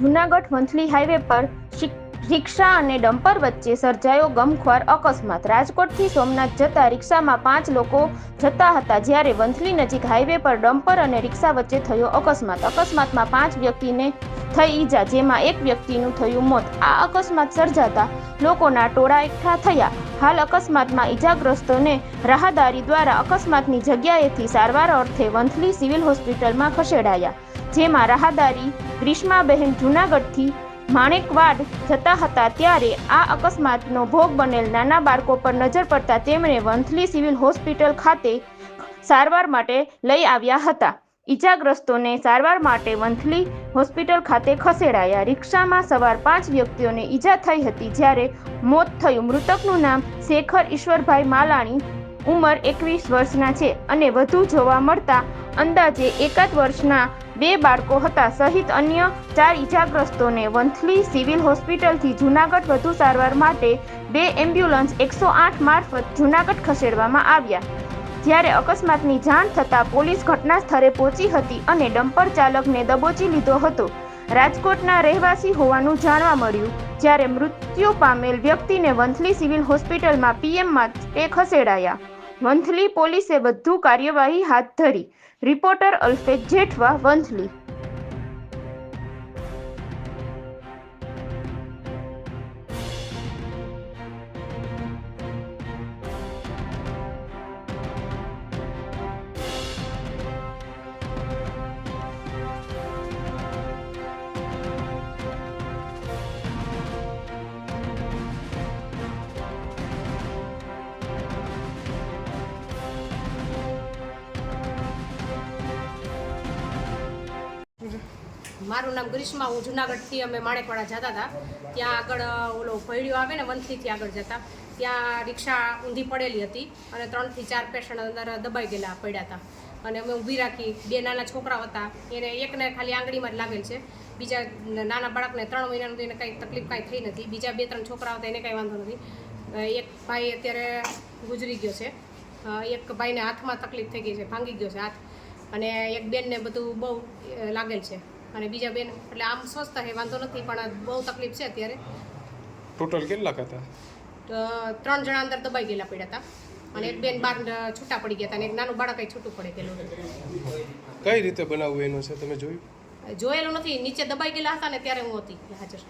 Junagadh Vanthali highway પર રિક્ષા અને dumper વચ્ચે સર્જાયો ગમખ્વાર અકસ્માત. રાજકોટથી સોમનાથ જતા રિક્ષામાં પાંચ લોકો જતા હતા જ્યારે વંથલી નજીક હાઈવે પર ડમ્પર અને રિક્ષા વચ્ચે થયો અકસ્માત. અકસ્માતમાં પાંચ વ્યક્તિને થઈ ઈજા, જેમાં એક વ્યક્તિનું થયું મોત. આ અકસ્માત સર્જાતા લોકોના ટોળા એકઠા થયા. હાલ અકસ્માતમાં ઈજાગ્રસ્તોને રાહદારી દ્વારા અકસ્માતની જગ્યાએથી સારવાર અર્થે વંથલી સિવિલ હોસ્પિટલમાં ખસેડાયા. જેમાં રાહદારી ગ્રીષ્માબહેન જૂનાગઢથી માણેકવાડ જતા હતા ત્યારે આ અકસ્માતનો ભોગ બનેલ નાના બાળકો પર નજર પડતા તેમણે વંથલી સિવિલ હોસ્પિટલ ખાતે સારવાર માટે લઈ આવ્યા હતા. ઈજાગ્રસ્તોને સારવાર માટે વંથલી હોસ્પિટલ ખાતે ખસેડાયા. રિક્ષામાં સવાર પાંચ વ્યક્તિઓને ઈજા થઈ હતી જ્યારે મોત થયું. મૃતકનું નામ શેખર ઈશ્વરભાઈ માલાણી ઉંમર એકવીસ વર્ષના છે અને વધુ જોવા મળતા અંદાજે એકાદ વર્ષના બે બાળકો હતા, સહિત અન્ય ચાર ઇજાગ્રસ્તોને વંથલી સિવિલ હોસ્પિટલથી જૂનાગઢ વધુ સારવાર માટે બે એમ્બ્યુલન્સ એકસો આઠ મારફત જૂનાગઢ ખસેડવામાં આવ્યા. જ્યારે અકસ્માતની જાણ થતાં પોલીસ ઘટના સ્થળે પહોંચી હતી અને ડમ્પર ચાલકને દબોચી લીધો હતો. રાજકોટના રહેવાસી હોવાનું જાણવા મળ્યું, જ્યારે મૃત્યુ પામેલ વ્યક્તિને વંથલી સિવિલ હોસ્પિટલમાં પીએમમાં તે ખસેડાયા. વંથલી પોલીસે વધુ કાર્યવાહી હાથ ધરી. રિપોર્ટર અલ્ફેજ જેઠવા વંથલી. મારું નામ ગ્રીષ્મા, હું જુનાગઢથી અમે માણેકવાડા જતા હતા. ત્યાં આગળ ઓલો ભૈડિયો આવે ને વંથલીથી આગળ જતા, ત્યાં રિક્ષા ઊંધી પડેલી હતી અને ત્રણથી ચાર પેશન્ટ અંદર દબાઈ ગયેલા પડ્યા હતા. અને અમે ઊભી રાખી, બે નાના છોકરાઓ હતા, એને એકને ખાલી આંગળીમાં જ લાગેલ છે. બીજા નાના બાળકને ત્રણ મહિનાનું એને કાંઈ તકલીફ કાંઈ થઈ નથી. બીજા બે ત્રણ છોકરાઓ હતા, એને કાંઈ વાંધો નથી. એક ભાઈ અત્યારે ગુજરી ગયો છે. એક ભાઈને હાથમાં તકલીફ થઈ ગઈ છે, ભાંગી ગયો છે હાથ. અને એક બેનને બધું બહુ લાગેલ છે. અને બીજા બેન એટલે આમ સ્વસ્થ છે વાંધો નથી પણ બહુ તકલીફ છે અત્યારે. ટોટલ કેટલાક હતા ત્રણ જણા અંદર દબાઈ ગયેલા પડ્યા હતા. અને એક બેન બાર છૂટા પડી ગયા હતા અને એક નાનું બાળક છૂટું પડી ગયેલું કઈ રીતે બનાવવું એનું છે? તમે જોયું? જોયેલું નથી નીચે દબાઈ ગયેલા હતા ને ત્યારે હું હતી હાજર.